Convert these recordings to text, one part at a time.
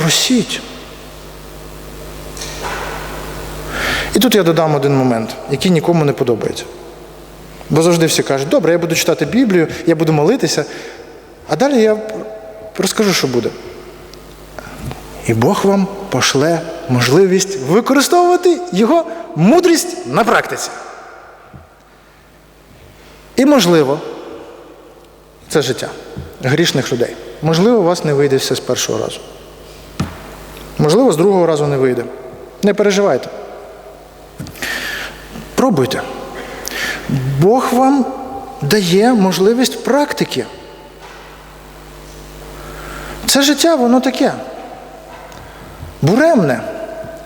Просіть. І тут я додам один момент, який нікому не подобається. Бо завжди всі кажуть, добре, я буду читати Біблію, я буду молитися. А далі я розкажу, що буде. І Бог вам пошле можливість використовувати його мудрість на практиці. І можливо, це життя грішних людей. Можливо, у вас не вийде все з першого разу. Можливо, з другого разу не вийде. Не переживайте. Пробуйте. Бог вам дає можливість практики. Це життя, воно таке. Буремне.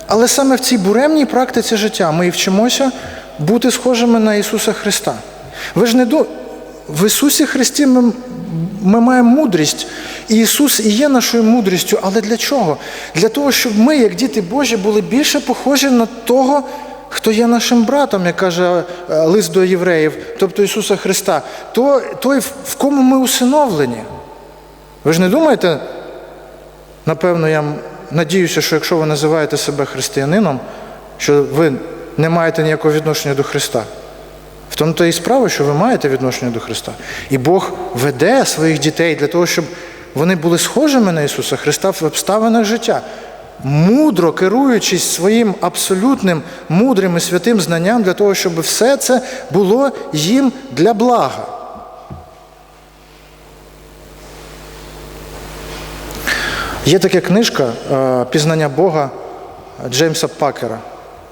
Але саме в цій буремній практиці життя ми і вчимося бути схожими на Ісуса Христа. Ви ж не до... В Ісусі Христі ми, ми маємо мудрість. І Ісус і є нашою мудрістю. Але для чого? Для того, щоб ми, як діти Божі, були більше похожі на того, хто є нашим братом, як каже е, лист до євреїв, тобто Ісуса Христа, то, той, в кому ми усиновлені. Ви ж не думаєте, напевно, я надіюся, що якщо ви називаєте себе християнином, що ви не маєте ніякого відношення до Христа. Тому то і справа, що ви маєте відношення до Христа. І Бог веде своїх дітей для того, щоб вони були схожими на Ісуса Христа в обставинах життя, мудро керуючись своїм абсолютним мудрим і святим знанням для того, щоб все це було їм для блага. Є така книжка е, Пізнання Бога Джеймса Пакера.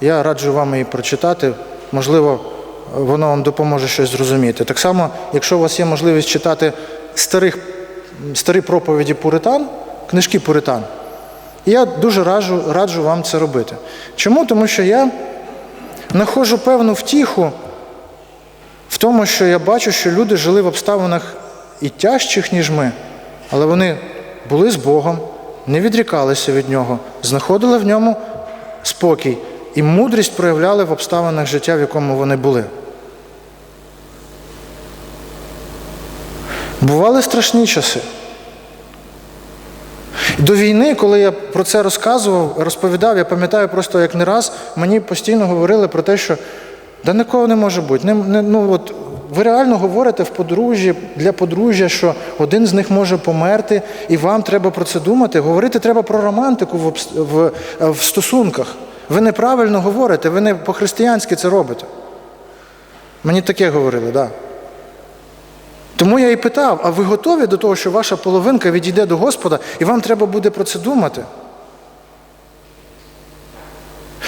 Я раджу вам її прочитати. Можливо, воно вам допоможе щось зрозуміти. Так само, якщо у вас є можливість читати старих, старі проповіді Пуритан, книжки Пуритан, я дуже раджу, раджу вам це робити. Чому? Тому що я знаходжу певну втіху в тому, що я бачу, що люди жили в обставинах і тяжчих, ніж ми, але вони були з Богом, не відрікалися від Нього, знаходили в ньому спокій і мудрість проявляли в обставинах життя, в якому вони були. Бували страшні часи. До війни, коли я про це розказував, розповідав, я пам'ятаю просто як не раз, мені постійно говорили про те, що да нікого не може бути. Не, не, ну, от, ви реально говорите в подружжі для подружжя, що один з них може померти, і вам треба про це думати. Говорити треба про романтику в, в, в стосунках. Ви неправильно говорите, ви не по-християнськи це робите. Мені таке говорили, так. Да. Тому я і питав, а ви готові до того, що ваша половинка відійде до Господа, і вам треба буде про це думати?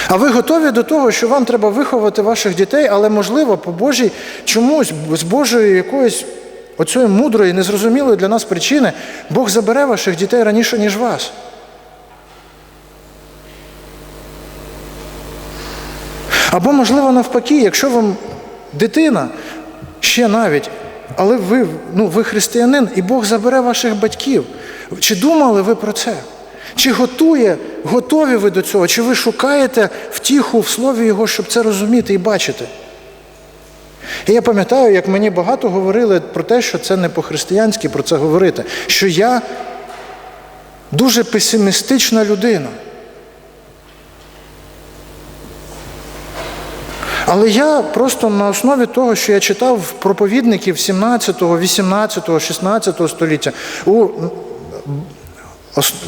А ви готові до того, що вам треба виховати ваших дітей, але, можливо, по Божій чомусь, з Божої якоїсь оцієї мудрої, незрозумілої для нас причини, Бог забере ваших дітей раніше, ніж вас. Або, можливо, навпаки, якщо вам дитина ще навіть, але ви ну, ви християнин, і Бог забере ваших батьків. Чи думали ви про це? Чи готує, готові ви до цього? Чи ви шукаєте втіху в слові Його, щоб це розуміти і бачити? І я пам'ятаю, як мені багато говорили про те, що це не по-християнськи про це говорити, що я дуже песимістична людина. Але я просто на основі того, що я читав проповідників 17, 18, 16 століття, у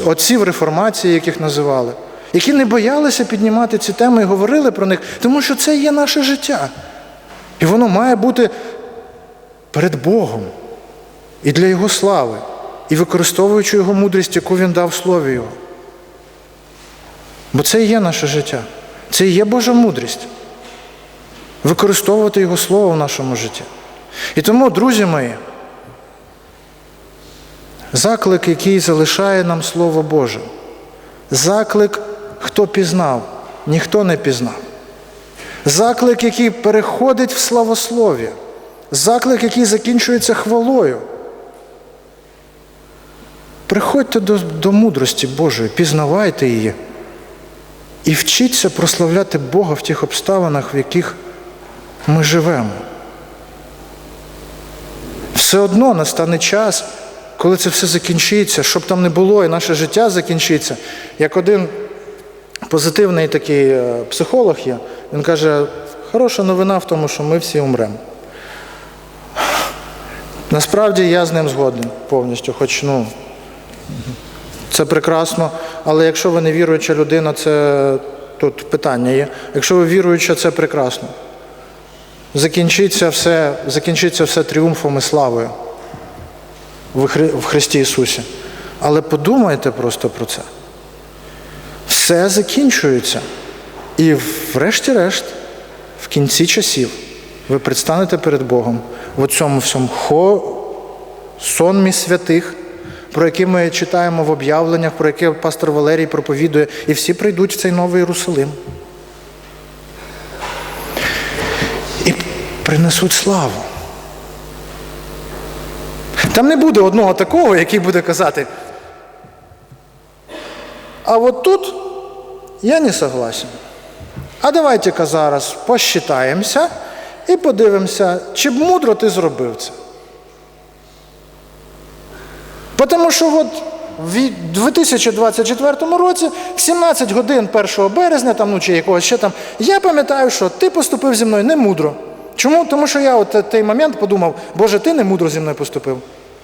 отців реформації, яких називали, які не боялися піднімати ці теми і говорили про них, тому що це є наше життя. І воно має бути перед Богом і для Його слави, і використовуючи Його мудрість, яку Він дав Слові Його. Бо це і є наше життя, це і є Божа мудрість. Використовувати Його Слово в нашому житті. І тому, друзі мої, заклик, який залишає нам Слово Боже. Заклик, хто пізнав, ніхто не пізнав. Заклик, який переходить в славослов'я. Заклик, який закінчується хвалою. Приходьте до, до мудрості Божої, пізнавайте її і вчіться прославляти Бога в тих обставинах, в яких ми живемо. Все одно настане час, коли це все закінчиться, щоб там не було, і наше життя закінчиться. Як один позитивний такий е, психолог є, він каже, хороша новина в тому, що ми всі умремо. Насправді я з ним згоден повністю, хоч ну, це прекрасно, але якщо ви не віруюча людина, це тут питання є. Якщо ви віруюча, це прекрасно. Закінчиться все, закінчиться все тріумфом і славою в Христі Ісусі. Але подумайте просто про це. Все закінчується. І врешті-решт, в кінці часів, ви предстанете перед Богом в цьому всьому хо... сонмі святих, про які ми читаємо в об'явленнях, про які пастор Валерій проповідує, і всі прийдуть в цей новий Єрусалим. Принесуть славу. Там не буде одного такого, який буде казати. А от тут я не согласен. А давайте-ка зараз посчитаємося і подивимося, чи б мудро ти зробив це. Тому що от в 2024 році, в 17 годин 1 березня, там, ну, чи якогось ще там, я пам'ятаю, що ти поступив зі мною не мудро. Чому? Тому що я от той момент подумав, Боже, ти не мудро зі мною поступив.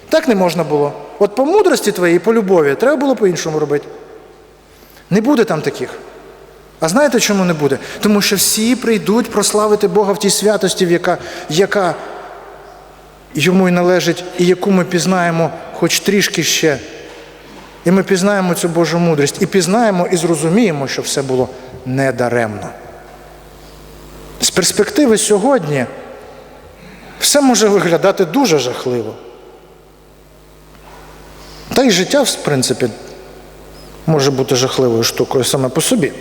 Так не можна було. От по мудрості твоїй, по любові, треба було по-іншому робити. Не буде там таких. А знаєте, чому не буде? Тому що всі прийдуть прославити Бога в тій святості, яка, яка йому й належить, і яку ми пізнаємо хоч трішки ще. І ми пізнаємо цю Божу мудрість, і пізнаємо і зрозуміємо, що все було недаремно. З перспективи сьогодні все може виглядати дуже жахливо. Та й життя, в принципі, може бути жахливою штукою саме по собі.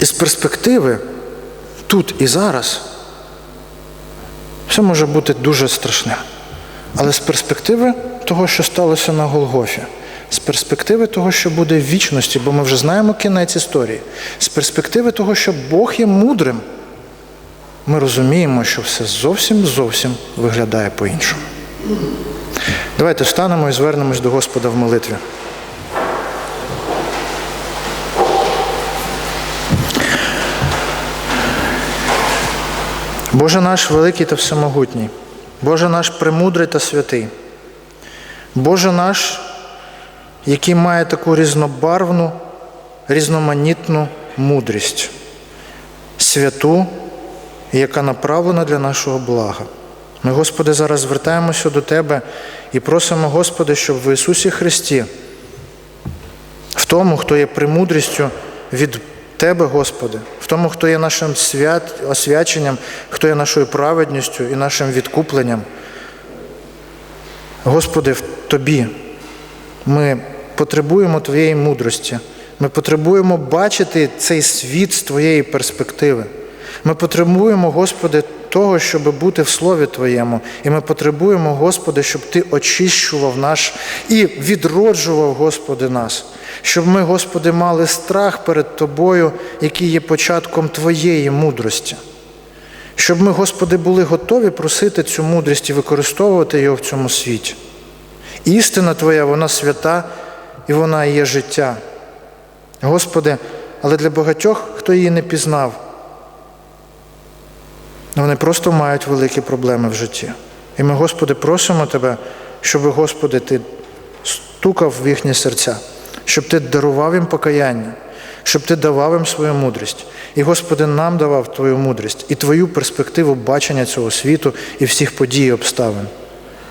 Із перспективи тут і зараз все може бути дуже страшним. Але з перспективи того, що сталося на Голгофі, з перспективи того, що буде в вічності, бо ми вже знаємо кінець історії, з перспективи того, що Бог є мудрим, ми розуміємо, що все зовсім зовсім виглядає по-іншому. Давайте встанемо і звернемось до Господа в молитві. Боже наш великий та всемогутній, Боже наш премудрий та святий, Боже наш, який має таку різнобарвну, різноманітну мудрість, святу, яка направлена для нашого блага. Ми, Господи, зараз звертаємося до Тебе і просимо, Господи, щоб в Ісусі Христі, в тому, хто є премудрістю від Тебе, Господи, в тому, хто є нашим свят, освяченням, хто є нашою праведністю і нашим відкупленням. Господи, в Тобі ми потребуємо Твоєї мудрості. Ми потребуємо бачити цей світ з Твоєї перспективи. Ми потребуємо, Господи, того, щоб бути в Слові Твоєму. І ми потребуємо, Господи, щоб Ти очищував наш і відроджував, Господи, нас. Щоб ми, Господи, мали страх перед Тобою, який є початком Твоєї мудрості. Щоб ми, Господи, були готові просити цю мудрість і використовувати його в цьому світі. Істина Твоя, вона свята і вона є життя. Господи, але для багатьох, хто її не пізнав, вони просто мають великі проблеми в житті. І ми, Господи, просимо Тебе, щоб, Господи, Ти стукав в їхні серця, щоб Ти дарував їм покаяння, щоб Ти давав їм свою мудрість. І, Господи, нам давав Твою мудрість і Твою перспективу бачення цього світу і всіх подій і обставин.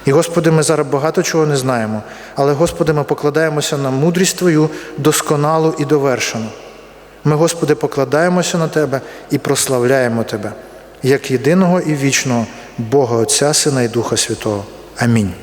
І, Господи, ми зараз багато чого не знаємо, але, Господи, ми покладаємося на мудрість Твою досконалу і довершену. Ми, Господи, покладаємося на Тебе і прославляємо Тебе як єдиного і вічного Бога Отця, Сина і Духа Святого. Амінь.